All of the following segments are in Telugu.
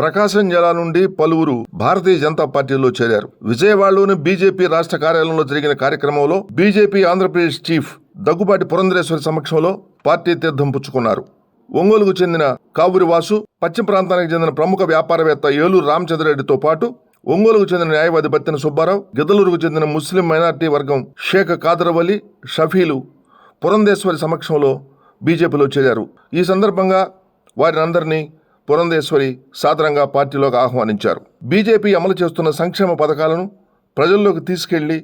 ప్రకాశం జిల్లా నుండి పలువురు భారతీయ జనతా పార్టీలో చేరారు. విజయవాడలోని బీజేపీ రాష్ట్ర కార్యాలయంలో జరిగిన కార్యక్రమంలో బీజేపీ ఆంధ్రప్రదేశ్ చీఫ్ దగ్గుబాటి పురంధరేశ్వరి సమక్షంలో పార్టీ తీర్థం పుచ్చుకున్నారు. ఒంగోలుకు చెందిన కావూరి వాసు పశ్చిమ ప్రాంతానికి చెందిన ప్రముఖ వ్యాపారవేత్త ఏలూరు రామచంద్రరెడ్డితో పాటు ఒంగోలుకు చెందిన న్యాయవాది బత్తిన సుబ్బారావు గిద్దలూరుకు చెందిన ముస్లిం మైనార్టీ వర్గం షేక్ కాదరవలి షఫీలు పురంధేశ్వరి సమక్షంలో బీజేపీలో చేరారు. ఈ సందర్భంగా వారిని అందరినీ పురంధేశ్వరి సాదరంగా పార్టీలోకి ఆహ్వానించారు. బీజేపీ అమలు చేస్తున్న సంక్షేమ పథకాలను ప్రజల్లోకి తీసుకెళ్ళి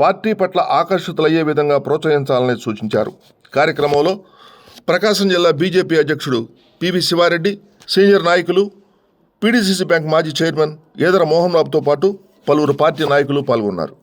పార్టీ పట్ల ఆకర్షితులయ్యే విధంగా ప్రోత్సహించాలని సూచించారు. కార్యక్రమంలో ప్రకాశం జిల్లా బీజేపీ అధ్యక్షుడు పివి శివారెడ్డి సీనియర్ నాయకులు పీడీసీసీ బ్యాంక్ మాజీ చైర్మన్ ఏదర మోహన్ బాబుతో పాటు పలువురు పార్టీ నాయకులు పాల్గొన్నారు.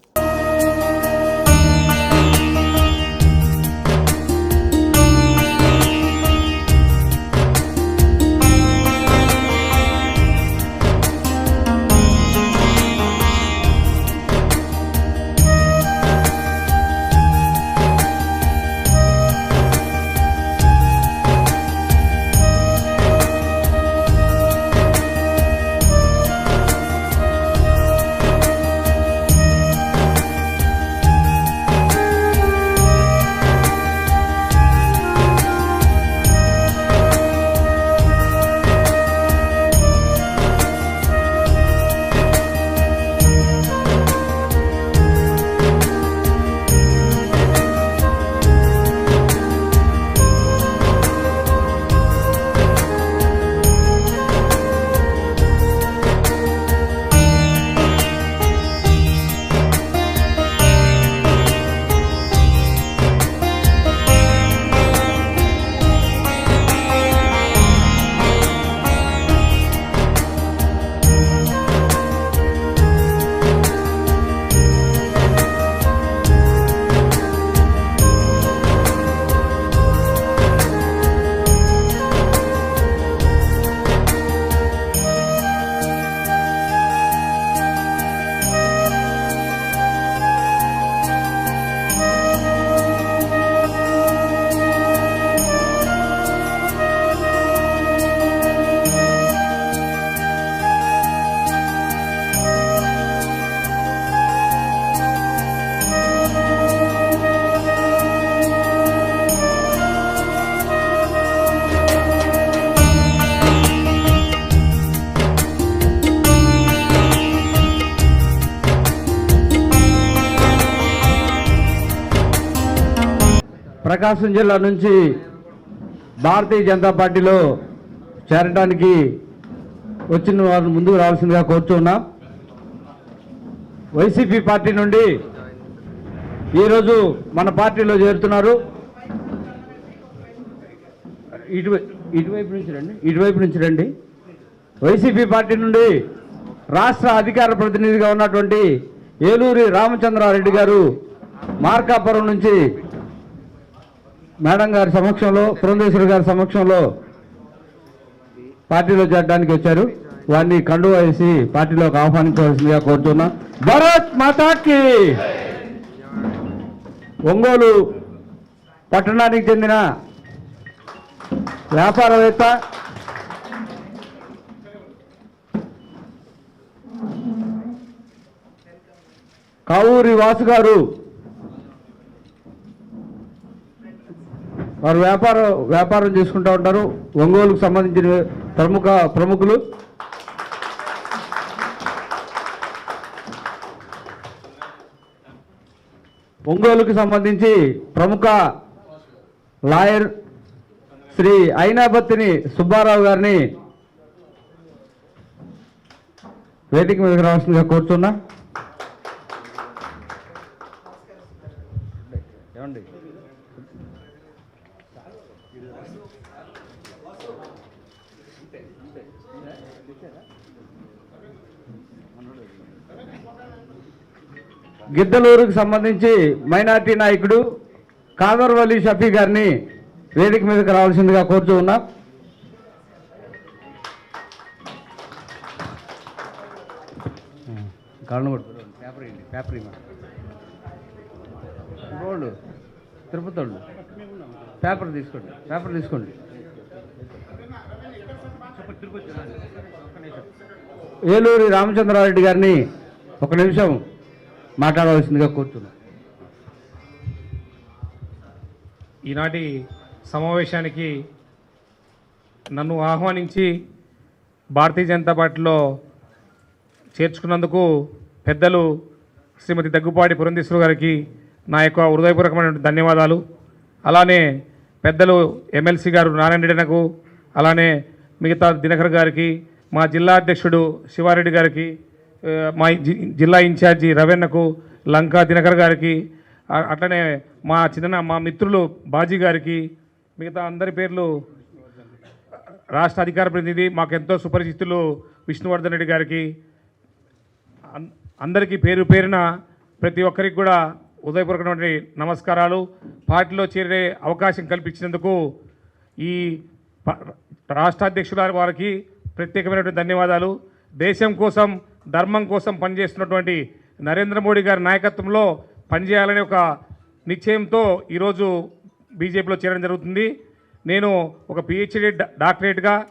ప్రకాశం జిల్లా నుంచి భారతీయ జనతా పార్టీలో చేరడానికి వచ్చిన వారు ముందుకు రావాల్సిందిగా కోరుతున్నాం వైసీపీ పార్టీ నుండి ఈరోజు మన పార్టీలో చేరుతున్నారు. ఇటువై ఇటువైపు నుంచి రండి. ఇటువైపు నుంచి రండి. వైసీపీ పార్టీ నుండి రాష్ట్ర అధికార ప్రతినిధిగా ఉన్నటువంటి ఏలూరి రామచంద్రారెడ్డి గారు మార్కాపురం నుంచి మేడం గారి సమక్షంలో పురంధేశ్వరి గారి సమక్షంలో పార్టీలో చేరడానికి వచ్చారు. వారిని కండు వేసి పార్టీలోకి ఆహ్వానించవలసిందిగా కోరుతున్నా. భరత్ మాతాకి! ఒంగోలు పట్టణానికి చెందిన వ్యాపారవేత్త కావూరి వాసు గారు వారు వ్యాపార వ్యాపారం చేసుకుంటూ ఉంటారు. ఒంగోలుకు సంబంధించిన ప్రముఖ ప్రముఖులు. ఒంగోలుకు సంబంధించి ప్రముఖ లాయర్ శ్రీ అయినాబత్తిని సుబ్బారావు గారిని వేదిక మీదకి రావాల్సిందిగా కోరుతున్నా ఏమండి? గిద్దలూరుకు సంబంధించి మైనార్టీ నాయకుడు కాదర్వలి షఫీ గారిని వేదిక మీదకి రావాల్సిందిగా కోరుతూ ఉన్నా. పేపర్ పేపర్ ఇవ్వండి. తిరుపతి వాళ్ళు పేపర్ తీసుకోండి పేపర్ తీసుకోండి. ఏలూరి రామచంద్రారెడ్డి గారిని ఒక నిమిషం మాట్లాడవలసిందిగా కోరుతున్నా. ఈనాటి సమావేశానికి నన్ను ఆహ్వానించి భారతీయ జనతా పార్టీలో చేర్చుకున్నందుకు పెద్దలు శ్రీమతి దగ్గుపాటి పురంధేశ్వర గారికి నా యొక్క హృదయపూర్వకమైనటువంటి ధన్యవాదాలు. అలానే పెద్దలు ఎమ్మెల్సీ గారు నారాయణ రెడ్డినకు అలానే మిగతా దినకర్ గారికి మా జిల్లా అధ్యక్షుడు శివారెడ్డి గారికి మా జి- జిల్లా ఇన్ఛార్జి రవెన్నకు లంకా దినకర్ గారికి అట్లనే మా చిన్న మా మిత్రులు బాజీ గారికి మిగతా అందరి పేర్లు రాష్ట్ర అధికార ప్రతినిధి మాకు ఎంతో సుపరిచితులు విష్ణువర్ధన్ రెడ్డి గారికి అందరికీ పేరు పేరున ప్రతి ఒక్కరికి కూడా ఉదయపూర్వకమైన నమస్కారాలు. పార్టీలో చేరే అవకాశం కల్పించినందుకు ఈ ప- రాష్ట్ర అధ్యక్షుల వారికి ప్రత్యేకమైనటువంటి ధన్యవాదాలు. దేశం కోసం ధర్మం కోసం పనిచేస్తున్నటువంటి నరేంద్ర మోడీ గారి నాయకత్వంలో పనిచేయాలనే ఒక నిశ్చయంతో ఈరోజు బీజేపీలో చేరడం జరుగుతుంది. నేను ఒక పిహెచ్డి డాక్టరేట్గా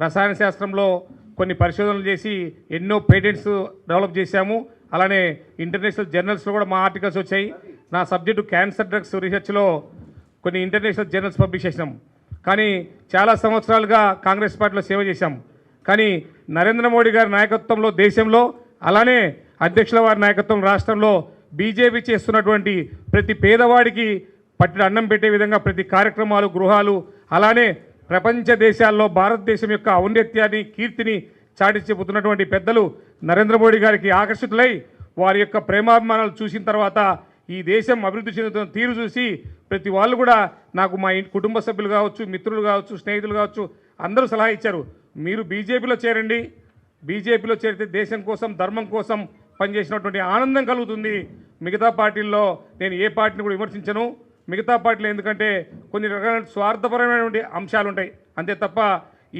రసాయన శాస్త్రంలో కొన్ని పరిశోధనలు చేసి ఎన్నో పేటెంట్స్ డెవలప్ చేశాము. అలానే ఇంటర్నేషనల్ జర్నల్స్లో కూడా మా ఆర్టికల్స్ వచ్చాయి. నా సబ్జెక్టు క్యాన్సర్ డ్రగ్స్ రీసెర్చ్లో కొన్ని ఇంటర్నేషనల్ జర్నల్స్ పబ్లిష్ చేసినాం. కానీ చాలా సంవత్సరాలుగా కాంగ్రెస్ పార్టీలో సేవ చేశాం. కానీ నరేంద్ర మోడీ గారి నాయకత్వంలో దేశంలో అలానే అధ్యక్షుల వారి నాయకత్వం రాష్ట్రంలో బీజేపీ చేస్తున్నటువంటి ప్రతి పేదవాడికి పట్టిన అన్నం పెట్టే విధంగా ప్రతి కార్యక్రమాలు గృహాలు అలానే ప్రపంచ దేశాల్లో భారతదేశం యొక్క ఔన్నత్యాన్ని కీర్తిని చాటి చెబుతున్నటువంటి పెద్దలు నరేంద్ర మోడీ గారికి ఆకర్షితులై వారి యొక్క ప్రేమాభిమానాలు చూసిన తర్వాత ఈ దేశం అభివృద్ధి చెందుతున్న తీరు చూసి ప్రతి వాళ్ళు కూడా నాకు మా ఇంటి కుటుంబ సభ్యులు కావచ్చు మిత్రులు కావచ్చు స్నేహితులు కావచ్చు అందరూ సలహా ఇచ్చారు. మీరు బీజేపీలో చేరండి. బీజేపీలో చేరితే దేశం కోసం ధర్మం కోసం పనిచేసినటువంటి ఆనందం కలుగుతుంది. మిగతా పార్టీల్లో నేను ఏ పార్టీని కూడా విమర్శించను. మిగతా పార్టీలు ఎందుకంటే కొన్ని రకాల స్వార్థపరమైనటువంటి అంశాలు ఉంటాయి అంతే తప్ప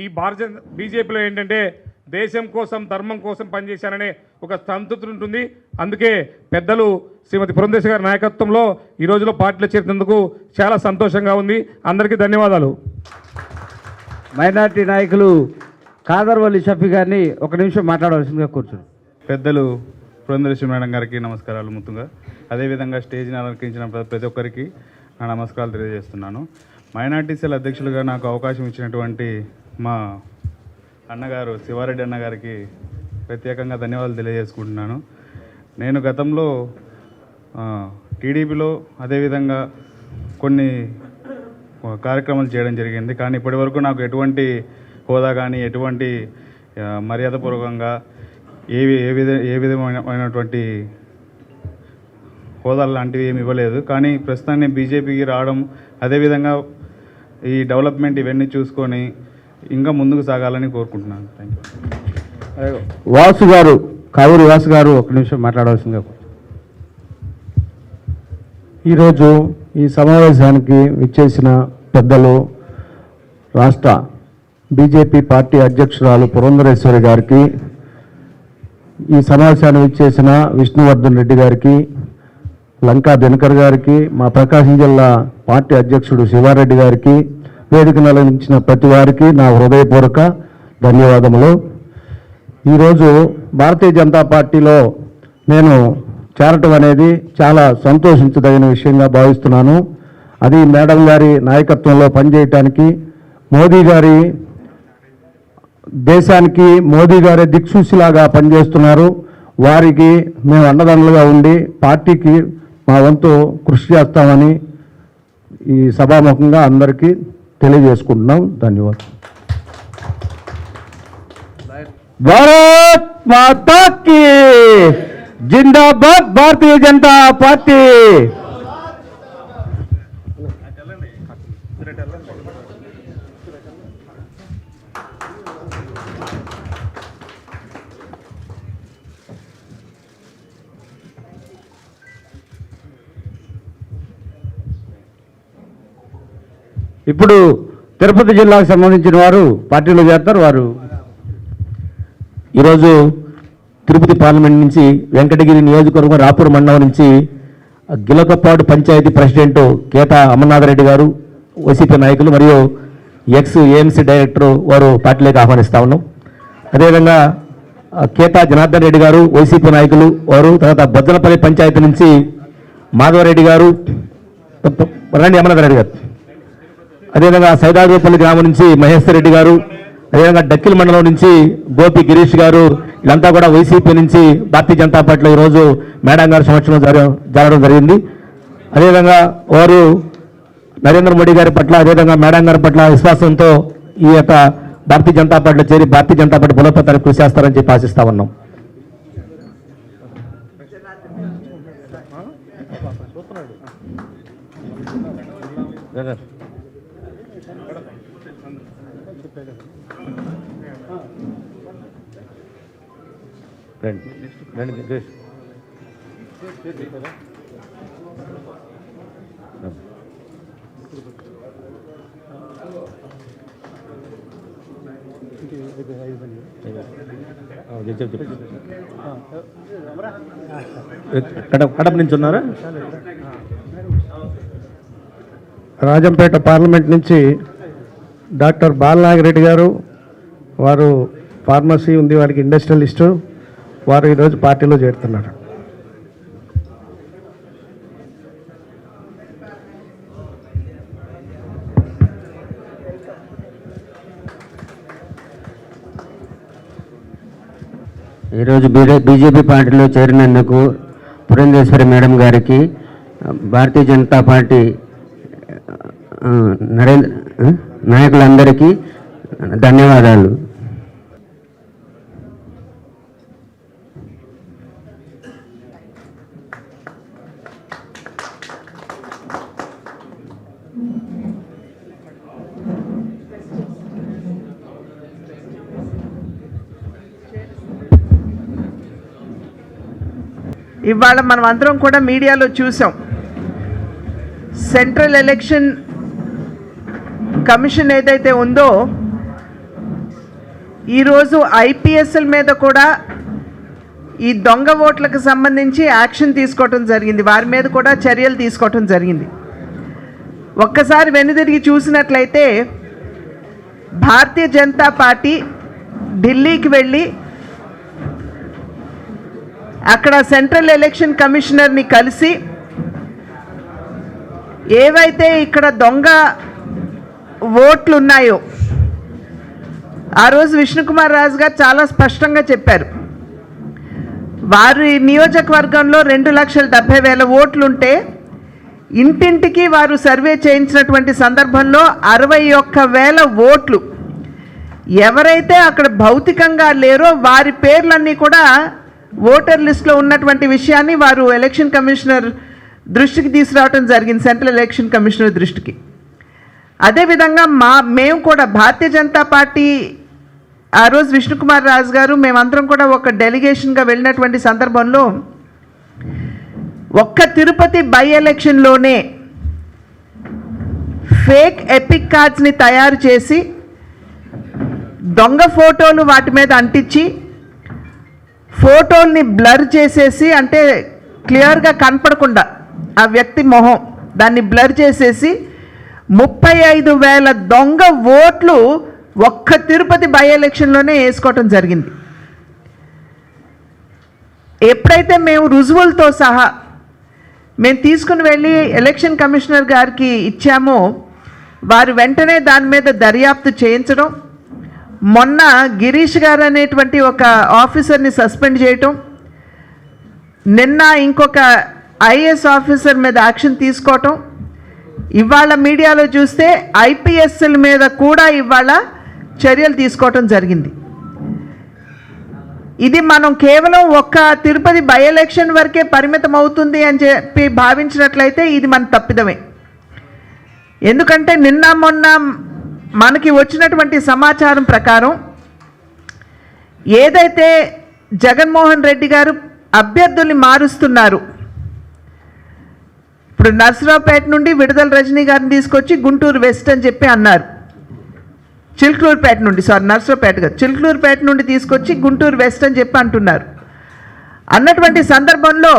ఈ భారత బీజేపీలో ఏంటంటే దేశం కోసం ధర్మం కోసం పనిచేశారనే ఒక సంతృప్తి ఉంటుంది. అందుకే పెద్దలు శ్రీమతి పురంధేశ్వరి గారి నాయకత్వంలో ఈ రోజులో పార్టీలో చేరినందుకు చాలా సంతోషంగా ఉంది. అందరికీ ధన్యవాదాలు. మైనార్టీ నాయకులు కాదర్వల్లి షఫీ గారిని ఒక నిమిషం మాట్లాడవలసిందిగా కూర్చున్నాను పెద్దలు పురంధరేశ్వరి మేడం గారికి నమస్కారాలు ముందుగా అదేవిధంగా స్టేజ్ని అలంకరించిన ప్ర- ప్రతి ఒక్కరికి నా నమస్కారాలు తెలియజేస్తున్నాను. మైనార్టీ సెల్ అధ్యక్షులుగా నాకు అవకాశం ఇచ్చినటువంటి మా అన్నగారు శివారెడ్డి అన్నగారికి ప్రత్యేకంగా ధన్యవాదాలు తెలియజేసుకుంటున్నాను. నేను గతంలో టీడీపీలో అదేవిధంగా కొన్ని కార్యక్రమాలు చేయడం జరిగింది. కానీ ఇప్పటివరకు నాకు ఎటువంటి హోదా కానీ ఎటువంటి మర్యాదపూర్వకంగా ఏ ఏ విధ ఏ విధమైనటువంటి హోదాలు లాంటివి ఏమి ఇవ్వలేదు. కానీ ప్రస్తుతాన్ని బీజేపీకి రావడం అదేవిధంగా ఈ డెవలప్మెంట్ ఇవన్నీ చూసుకొని ఇంకా ముందుకు సాగాలని కోరుకుంటున్నాను. థ్యాంక్ యూ వాసు గారు కావూరి వాసు గారు ఒక నిమిషం మాట్లాడవలసిందిగా ఈరోజు ఈ సమావేశానికి విచ్చేసిన పెద్దలు రాష్ట్ర బీజేపీ పార్టీ అధ్యక్షురాలు పురంధరేశ్వరి గారికి ఈ సమావేశాన్ని విచ్చేసిన విష్ణువర్ధన్ రెడ్డి గారికి లంకా దినకర్ గారికి మా ప్రకాశం జిల్లా పార్టీ అధ్యక్షుడు శివారెడ్డి గారికి వేదికను అలంకరించిన ప్రతి వారికి నా హృదయపూర్వక ధన్యవాదములు. ఈరోజు భారతీయ జనతా పార్టీలో నేను చేరటం అనేది చాలా సంతోషించదగిన విషయంగా భావిస్తున్నాను. అది మేడం గారి నాయకత్వంలో పనిచేయటానికి మోదీ గారి దేశానికి మోదీ గారి దిక్సూచిలాగా పనిచేస్తున్నారు. వారికి మేము అన్నదండలుగా ఉండి పార్టీకి మా వంతు కృషి చేస్తామని ఈ సభాముఖంగా అందరికీ తెలియజేసుకుంటున్నాం. ధన్యవాదాలు. భారత్ మాతా జిందాబాద్ భారతీయ జనతా పార్టీ. ఇప్పుడు తిరుపతి జిల్లాకు సంబంధించిన వారు పార్టీలో చేస్తారు వారు ఈరోజు తిరుపతి పార్లమెంట్ నుంచి వెంకటగిరి నియోజకవర్గం రాపూర్ మండలం నుంచి గిలకపాడు పంచాయతీ ప్రెసిడెంట్ కేత అమర్నాథరెడ్డి గారు వైసీపీ నాయకులు మరియు ఎక్స్ ఏఎంసీ డైరెక్టర్ వారు పార్టీలోకి ఆహ్వానిస్తా ఉన్నాం. అదేవిధంగా కేతా జనార్దన్ రెడ్డి గారు వైసీపీ నాయకులు వారు తర్వాత బొజ్జలపల్లి పంచాయతీ నుంచి మాధవరెడ్డి గారు రండి అమర్నాథ్ రెడ్డి గారు. అదేవిధంగా సైదాదేపల్లి గ్రామం నుంచి మహేశ్వర్ రెడ్డి గారు అదేవిధంగా డక్కిల్ మండలం నుంచి గోపి గిరీష్ గారు వీళ్ళంతా కూడా వైసీపీ నుంచి భారతీయ జనతా పార్టీలో ఈరోజు మేడం గారి సమక్షంలో జరగడం జరిగింది. అదేవిధంగా వారు నరేంద్ర మోడీ గారి పట్ల అదేవిధంగా మేడం గారి పట్ల విశ్వాసంతో ఈ యొక్క భారతీయ జనతా పార్టీలో చేరి భారతీయ జనతా పార్టీ బలోపేతానికి కృషి చేస్తారని చెప్పి ఆశిస్తా ఉన్నాం. రండి. రండి కడప కడప నుంచి ఉన్నారా? రాజంపేట పార్లమెంట్ నుంచి డాక్టర్ బాలనాగిరెడ్డి గారు వారు ఫార్మసీ ఉంది వారికి ఇండస్ట్రియలిస్టు. వారు ఈరోజు పార్టీలో చేరుతున్నారు. ఈరోజు బీజే- బీజేపీ పార్టీలో చేరినందుకు పురంధేశ్వరి మేడం గారికి భారతీయ జనతా పార్టీ నరేంద్ర నాయకులందరికీ ధన్యవాదాలు. ఇవాళ మనం అందరం కూడా మీడియాలో చూసాం. సెంట్రల్ ఎలక్షన్ కమిషన్ ఏదైతే ఉందో ఈరోజు ఐపీఎస్ఎల్ మీద కూడా ఈ దొంగ ఓట్లకు సంబంధించి యాక్షన్ తీసుకోవటం జరిగింది. వారి మీద కూడా చర్యలు తీసుకోవటం జరిగింది. ఒక్కసారి వెనుదిరిగి చూసినట్లయితే భారతీయ జనతా పార్టీ ఢిల్లీకి వెళ్ళి అక్కడ సెంట్రల్ ఎలక్షన్ కమిషనర్ని కలిసి ఏవైతే ఇక్కడ దొంగ ఓట్లు ఉన్నాయో ఆ రోజు విష్ణుకుమార్ రాజు గారు చాలా స్పష్టంగా చెప్పారు. వారి నియోజకవర్గంలో రెండు లక్షల డెబ్బై వేల ఓట్లుంటే ఇంటింటికి వారు సర్వే చేయించినటువంటి సందర్భంలో అరవై ఒక్క వేల ఓట్లు ఎవరైతే అక్కడ భౌతికంగా లేరో వారి పేర్లన్నీ కూడా ఓటర్ లిస్ట్లో ఉన్నటువంటి విషయాన్ని వారు ఎలక్షన్ కమిషనర్ దృష్టికి తీసుకురావడం జరిగింది సెంట్రల్ ఎలక్షన్ కమిషనర్ దృష్టికి. అదేవిధంగా మా మేము కూడా భారతీయ జనతా పార్టీ ఆ రోజు విష్ణుకుమార్ రాజు గారు మేమందరం కూడా ఒక డెలిగేషన్గా వెళ్ళినటువంటి సందర్భంలో ఒక్క తిరుపతి బై ఎలక్షన్లోనే ఫేక్ ఎపిక్ కార్డ్స్ని తయారు చేసి దొంగ ఫోటోలు వాటి మీద అంటించి ఫోటోల్ని బ్లర్ చేసేసి అంటే క్లియర్గా కనపడకుండా ఆ వ్యక్తి మొహం దాన్ని బ్లర్ చేసేసి ముప్పై ఐదు వేల దొంగ ఓట్లు ఒక్క తిరుపతి బై ఎలక్షన్లోనే వేసుకోవటం జరిగింది. ఎప్పుడైతే మేము రుజువులతో సహా మేము తీసుకుని వెళ్ళి ఎలక్షన్ కమిషనర్ గారికి ఇచ్చామో వారు వెంటనే దాని మీద దర్యాప్తు చేయించడం మొన్న గిరీష్ గారు అనేటువంటి ఒక ఆఫీసర్ని సస్పెండ్ చేయటం నిన్న ఇంకొక ఐఏఎస్ ఆఫీసర్ మీద యాక్షన్ తీసుకోవటం ఇవాళ మీడియాలో చూస్తే ఐపీఎస్ఎల్ మీద కూడా ఇవాళ చర్యలు తీసుకోవటం జరిగింది. ఇది మనం కేవలం ఒక్క తిరుపతి బై ఎలక్షన్ వరకే పరిమితం అవుతుంది అని చెప్పి భావించినట్లయితే ఇది మన తప్పిదమే. ఎందుకంటే నిన్న మొన్న మనకి వచ్చినటువంటి సమాచారం ప్రకారం ఏదైతే జగన్మోహన్ రెడ్డి గారు అభ్యర్థుల్ని మారుస్తున్నారు ఇప్పుడు నర్సరావుపేట నుండి విడుదల రజనీ గారిని తీసుకొచ్చి గుంటూరు వెస్ట్ అని చెప్పి అన్నారు. చిల్కలూరుపేట నుండి సారీ నర్సరావుపేట కాదు చిల్కలూరుపేట నుండి తీసుకొచ్చి గుంటూరు వెస్ట్ అని చెప్పి అంటున్నారు. అన్నటువంటి సందర్భంలో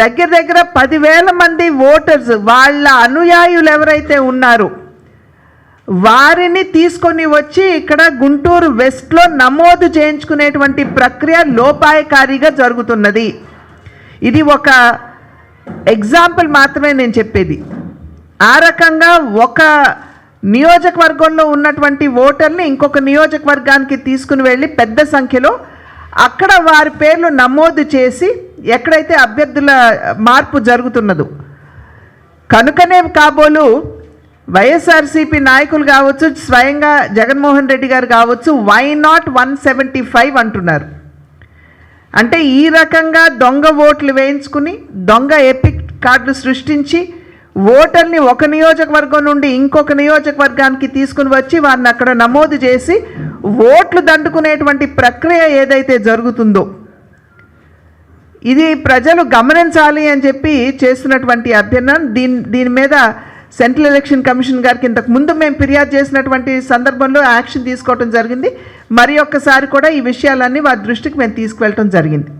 దగ్గర దగ్గర పదివేల మంది ఓటర్స్ వాళ్ళ అనుయాయులు ఎవరైతే ఉన్నారో వారిని తీసుకొని వచ్చి ఇక్కడ గుంటూరు వెస్ట్లో నమోదు చేయించుకునేటువంటి ప్రక్రియ లోపాయకారిగా జరుగుతున్నది. ఇది ఒక ఎగ్జాంపుల్ మాత్రమే నేను చెప్పేది. ఆ రకంగా ఒక నియోజకవర్గంలో ఉన్నటువంటి ఓటర్ని ఇంకొక నియోజకవర్గానికి తీసుకుని వెళ్ళి పెద్ద సంఖ్యలో అక్కడ వారి పేర్లు నమోదు చేసి ఎక్కడైతే అభ్యర్థుల మార్పు జరుగుతున్నదో. కనుకనే కాబోలు వైఎస్ఆర్సీపీ నాయకులు కావచ్చు స్వయంగా జగన్మోహన్ రెడ్డి గారు కావచ్చు why not one seventy five అంటున్నారు. అంటే ఈ రకంగా దొంగ ఓట్లు వేయించుకుని దొంగ ఎపిక్ కార్డులు సృష్టించి ఓటర్ని ఒక నియోజకవర్గం నుండి ఇంకొక నియోజకవర్గానికి తీసుకుని వచ్చి వారిని అక్కడ నమోదు చేసి ఓట్లు దండుకునేటువంటి ప్రక్రియ ఏదైతే జరుగుతుందో ఇది ప్రజలు గమనించాలి అని చెప్పి చేస్తున్నటువంటి అభ్యర్థన. దీని దీని మీద సెంట్రల్ ఎలక్షన్ కమిషన్ గారికి ఇంతకు ముందు మేము ఫిర్యాదు చేసినటువంటి సందర్భంలో యాక్షన్ తీసుకోవడం జరిగింది. మరి ఒక్కసారి కూడా ఈ విషయాలన్నీ వారి దృష్టికి మేము తీసుకువెళ్ళటం జరిగింది.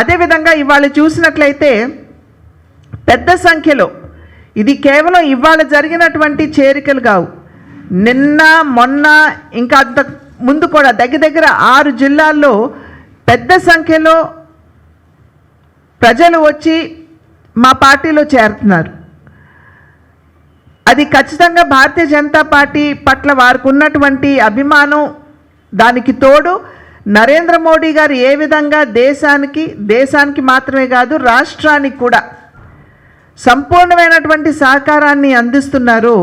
అదేవిధంగా ఇవాళ చూసినట్లయితే పెద్ద సంఖ్యలో ఇది కేవలం ఇవాళ జరిగినటువంటి చేరికలు కావు. నిన్న మొన్న ఇంకా అంత ముందు కూడా దగ్గర దగ్గర ఆరు జిల్లాల్లో పెద్ద సంఖ్యలో ప్రజలు వచ్చి మా పార్టీలో చేరుతున్నారు. అది ఖచ్చితంగా భారతీయ జనతా పార్టీ పట్ల వారికి ఉన్నటువంటి అభిమానం దానికి తోడు నరేంద్ర మోడీ గారు ఏ విధంగా దేశానికి దేశానికి మాత్రమే కాదు రాష్ట్రానికి కూడా సంపూర్ణమైనటువంటి సహకారాన్ని అందిస్తున్నారు.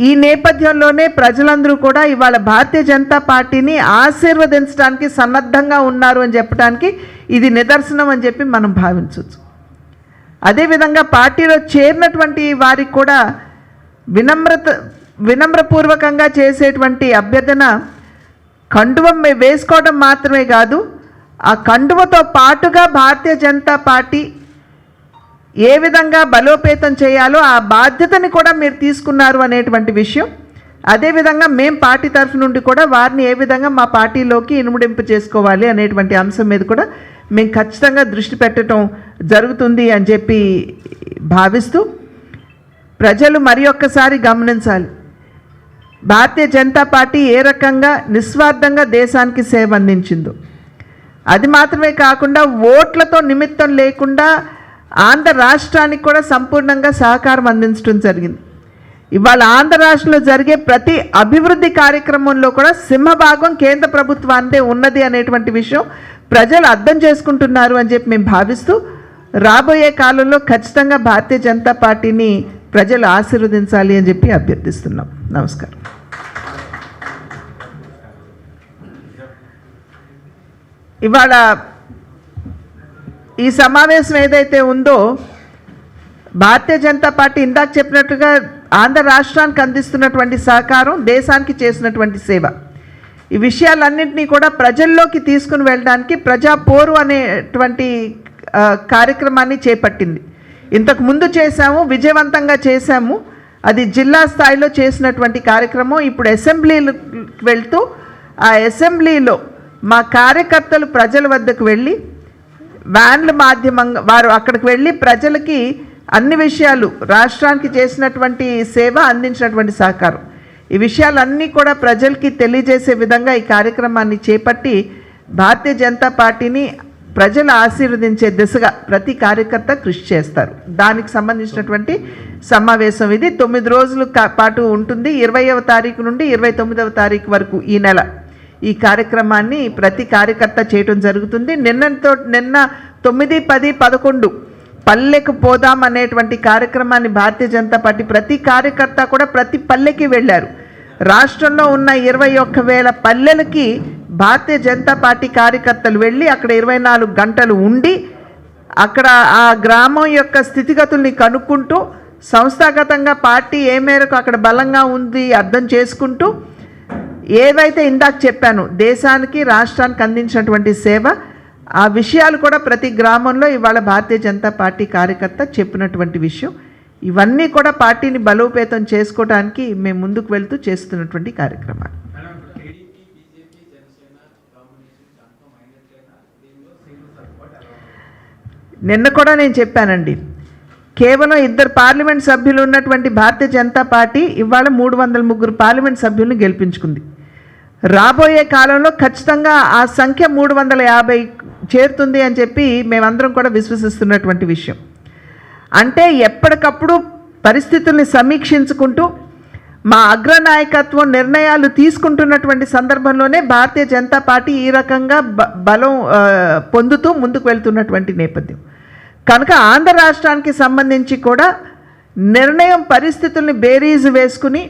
ఈ నేపథ్యంలోనే ప్రజలందరూ కూడా ఇవాళ భారతీయ జనతా పార్టీని ఆశీర్వదించడానికి సన్నద్ధంగా ఉన్నారు అని చెప్పడానికి ఇది నిదర్శనం అని చెప్పి మనం భావించవచ్చు. అదేవిధంగా పార్టీలో చేరినటువంటి వారికి కూడా వినమ్రత వినమ్రపూర్వకంగా చేసేటువంటి అభ్యర్థన కండువం వేసుకోవడం మాత్రమే కాదు ఆ కండువతో పాటుగా భారతీయ జనతా పార్టీ ఏ విధంగా బలోపేతం చేయాలో ఆ బాధ్యతని కూడా మీరు తీసుకున్నారు అనేటువంటి విషయం. అదేవిధంగా మేము పార్టీ తరఫు నుండి కూడా వారిని ఏ విధంగా మా పార్టీలోకి ఇనుముడింపు చేసుకోవాలి అనేటువంటి అంశం మీద కూడా మేము ఖచ్చితంగా దృష్టి పెట్టడం జరుగుతుంది అని చెప్పి భావిస్తూ ప్రజలు మరి ఒక్కసారి గమనించాలి. భారతీయ జనతా పార్టీ ఏ రకంగా నిస్వార్థంగా దేశానికి సేవ అందించిందో. అది మాత్రమే కాకుండా ఓట్లతో నిమిత్తం లేకుండా ఆంధ్ర రాష్ట్రానికి కూడా సంపూర్ణంగా సహకారం అందించడం జరిగింది. ఇవాళ ఆంధ్ర రాష్ట్రంలో జరిగే ప్రతి అభివృద్ధి కార్యక్రమంలో కూడా సింహభాగం కేంద్ర ప్రభుత్వాంతే ఉన్నది అనేటువంటి విషయం ప్రజలు అర్థం చేసుకుంటున్నారు అని చెప్పి మేము భావిస్తూ రాబోయే కాలంలో ఖచ్చితంగా భారతీయ జనతా పార్టీని ప్రజలు ఆశీర్వదించాలి అని చెప్పి అభ్యర్థిస్తున్నాం. నమస్కారం. ఇవాళ ఈ సమావేశం ఏదైతే ఉందో భారతీయ జనతా పార్టీ ఇందాక చెప్పినట్టుగా ఆంధ్ర రాష్ట్రానికి అందిస్తున్నటువంటి సహకారం దేశానికి చేసినటువంటి సేవ. ఈ విషయాలన్నింటినీ కూడా ప్రజల్లోకి తీసుకుని వెళ్ళడానికి ప్రజా పోరు అనేటువంటి కార్యక్రమాన్ని చేపట్టింది. ఇంతకు ముందు చేశాము విజయవంతంగా చేశాము. అది జిల్లా స్థాయిలో చేసినటువంటి కార్యక్రమం. ఇప్పుడు అసెంబ్లీలు వెళ్తూ ఆ అసెంబ్లీలో మా కార్యకర్తలు ప్రజల వద్దకు వెళ్ళి వ్యాన్ల మాధ్యమంగా వారు అక్కడికి వెళ్ళి ప్రజలకి అన్ని విషయాలు రాష్ట్రానికి చేసినటువంటి సేవ అందించినటువంటి సహకారం. ఈ విషయాలన్నీ కూడా ప్రజలకి తెలియజేసే విధంగా ఈ కార్యక్రమాన్ని చేపట్టి భారతీయ జనతా పార్టీని ప్రజలు ఆశీర్వదించే దిశగా ప్రతి కార్యకర్త కృషి చేస్తారు. దానికి సంబంధించినటువంటి సమావేశం ఇది. తొమ్మిది రోజుల కా- పాటు ఉంటుంది. ఇరవైవ తారీఖు నుండి ఇరవై తొమ్మిదవ తారీఖు వరకు ఈ నెల. ఈ కార్యక్రమాన్ని ప్రతి కార్యకర్త చేయటం జరుగుతుంది. నిన్నతో నిన్న తొమ్మిది పది పదకొండు పల్లెకు పోదాం అనేటువంటి కార్యక్రమాన్ని భారతీయ జనతా పార్టీ ప్రతి కార్యకర్త కూడా ప్రతి పల్లెకి వెళ్ళారు. రాష్ట్రంలో ఉన్న ఇరవై ఒక్క వేల పల్లెలకి భారతీయ జనతా పార్టీ కార్యకర్తలు వెళ్ళి అక్కడ ఇరవై నాలుగు గంటలు ఉండి అక్కడ ఆ గ్రామం యొక్క స్థితిగతుల్ని కనుక్కుంటూ సంస్థాగతంగా పార్టీ ఏ మేరకు అక్కడ బలంగా ఉంది అర్థం చేసుకుంటూ ఏవైతే ఇందాక చెప్పాను దేశానికి రాష్ట్రానికి అందించినటువంటి సేవ ఆ విషయాలు కూడా ప్రతి గ్రామంలో ఇవాళ భారతీయ జనతా పార్టీ కార్యకర్త చెప్పినటువంటి విషయం. ఇవన్నీ కూడా పార్టీని బలోపేతం చేసుకోవడానికి మేము ముందుకు వెళ్తూ చేస్తున్నటువంటి కార్యక్రమాలు. నిన్న కూడా నేను చెప్పానండి. కేవలం ఇద్దరు పార్లమెంట్ సభ్యులు ఉన్నటువంటి భారతీయ జనతా పార్టీ ఇవాళ మూడు వందల ముగ్గురు పార్లమెంట్ సభ్యులను గెలిపించుకుంది. రాబోయే కాలంలో ఖచ్చితంగా ఆ సంఖ్య మూడు వందల యాభై చేరుతుంది అని చెప్పి మేమందరం కూడా విశ్వసిస్తున్నటువంటి విషయం. అంటే ఎప్పటికప్పుడు పరిస్థితుల్ని సమీక్షించుకుంటూ మా అగ్రనాయకత్వం నిర్ణయాలు తీసుకుంటున్నటువంటి సందర్భంలోనే భారతీయ జనతా పార్టీ ఈ రకంగా బ బలం పొందుతూ ముందుకు వెళ్తున్నటువంటి నేపథ్యం. కనుక ఆంధ్ర రాష్ట్రానికి సంబంధించి కూడా నిర్ణయం పరిస్థితుల్ని బేరీజు వేసుకుని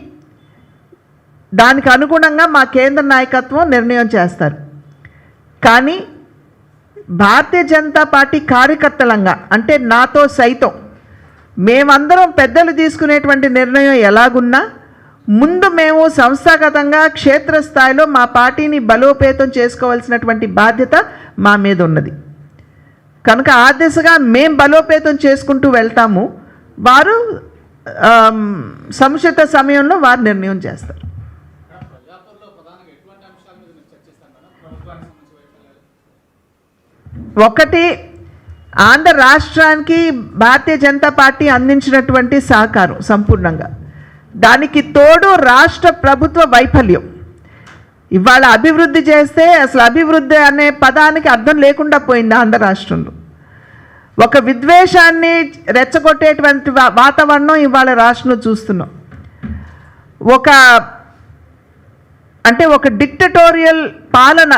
దానికి అనుగుణంగా మా కేంద్ర నాయకత్వం నిర్ణయం చేస్తారు. కానీ భారతీయ జనతా పార్టీ కార్యకర్తలంగా అంటే నాతో సైతం మేమందరం పెద్దలు తీసుకునేటువంటి నిర్ణయం ఎలాగున్నా ముందు మేము సంస్థాగతంగా క్షేత్రస్థాయిలో మా పార్టీని బలోపేతం చేసుకోవాల్సినటువంటి బాధ్యత మా మీద ఉన్నది. కనుక ఆ దిశగా మేము బలోపేతం చేసుకుంటూ వెళ్తాము. వారు సముచిత సమయంలో వారు నిర్ణయం చేస్తారు. ఒకటి ఆంధ్ర రాష్ట్రానికి భారతీయ జనతా పార్టీ అందించినటువంటి సహకారం సంపూర్ణంగా. దానికి తోడు రాష్ట్ర ప్రభుత్వ వైఫల్యం. ఇవాళ అభివృద్ధి చేస్తే అసలు అభివృద్ధి అనే పదానికి అర్థం లేకుండా పోయింది ఆంధ్ర రాష్ట్రంలో. ఒక విద్వేషాన్ని రెచ్చగొట్టేటువంటి వాతావరణం ఇవాళ రాష్ట్రంలో చూస్తున్నాం. ఒక అంటే ఒక డిక్టటోరియల్ పాలన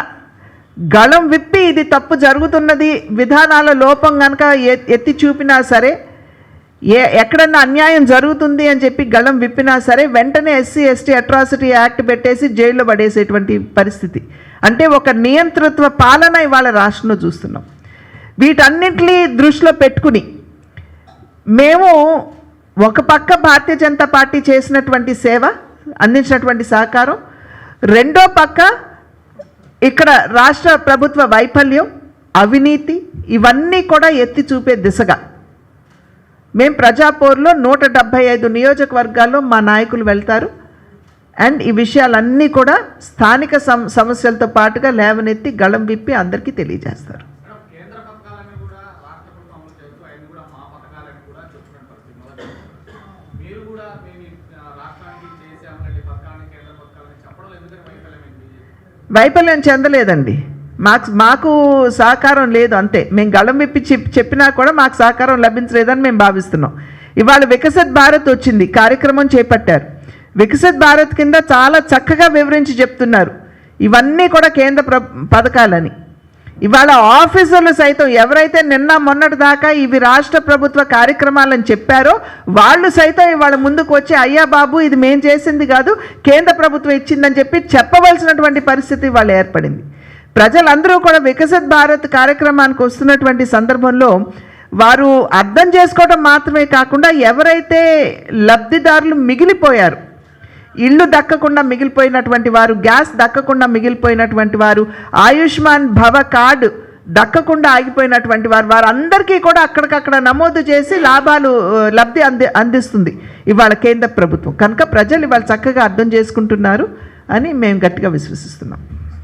గళం విప్పి ఇది తప్పు జరుగుతున్నది విధానాల లోపం కనుక ఎత్తి చూపినా సరే ఏ ఎక్కడన్నా అన్యాయం జరుగుతుంది అని చెప్పి గళం విప్పినా సరే వెంటనే ఎస్సీ ఎస్టీ అట్రాసిటీ యాక్ట్ పెట్టేసి జైల్లో పడేసేటువంటి పరిస్థితి. అంటే ఒక నియంతృత్వ పాలన ఇవాళ రాష్ట్రంలో చూస్తున్నాం. వీటన్నిటినీ దృష్టిలో పెట్టుకుని మేము ఒక పక్క భారతీయ జనతా పార్టీ చేసినటువంటి సేవ అందించినటువంటి సహకారం రెండో పక్క ఇక్కడ రాష్ట్ర ప్రభుత్వ వైఫల్యం అవినీతి ఇవన్నీ కూడా ఎత్తి చూపే దిశగా మేము ప్రజాపోర్లో నూట డెబ్భై ఐదు నియోజకవర్గాల్లో మా నాయకులు వెళ్తారు. అండ్ ఈ విషయాలన్నీ కూడా స్థానిక సం సమస్యలతో పాటుగా లేవనెత్తి గళం విప్పి అందరికీ తెలియజేస్తారు. వైఫల్యం చెందలేదండి. మాకు మాకు సహకారం లేదు అంతే. మేము గళం విప్పి చెప్ చెప్పినా కూడా మాకు సహకారం లభించలేదని మేము భావిస్తున్నాం. ఇవాళ వికసిత్ భారత్ వచ్చింది కార్యక్రమం చేపట్టారు. వికసిత్ భారత్ కింద చాలా చక్కగా వివరించి చెప్తున్నారు. ఇవన్నీ కూడా కేంద్ర ప్ర పథకాలని. ఇవాళ ఆఫీసర్లు సైతం ఎవరైతే నిన్న మొన్నటి దాకా ఇవి రాష్ట్ర ప్రభుత్వ కార్యక్రమాలని చెప్పారో వాళ్ళు సైతం ఇవాళ ముందుకు వచ్చి అయ్యా బాబు ఇది మేం చేసింది కాదు కేంద్ర ప్రభుత్వం ఇచ్చిందని చెప్పి చెప్పవలసినటువంటి పరిస్థితి వాళ్ళు ఏర్పడింది. ప్రజలందరూ కూడా వికసిత్ భారత్ కార్యక్రమానికి వస్తున్నటువంటి సందర్భంలో వారు అర్థం చేసుకోవడం మాత్రమే కాకుండా ఎవరైతే లబ్ధిదారులు మిగిలిపోయారు ఇల్లు దక్కకుండా మిగిలిపోయినటువంటి వారు గ్యాస్ దక్కకుండా మిగిలిపోయినటువంటి వారు ఆయుష్మాన్ భవ కార్డు దక్కకుండా ఆగిపోయినటువంటి వారు వారందరికీ కూడా అక్కడికక్కడ నమోదు చేసి లాభాలు లబ్ధి అంది అందిస్తుంది ఇవాళ కేంద్ర ప్రభుత్వం. కనుక ప్రజలు ఇవాళ చక్కగా అర్థం చేసుకుంటున్నారు అని మేము గట్టిగా విశ్వసిస్తున్నాం.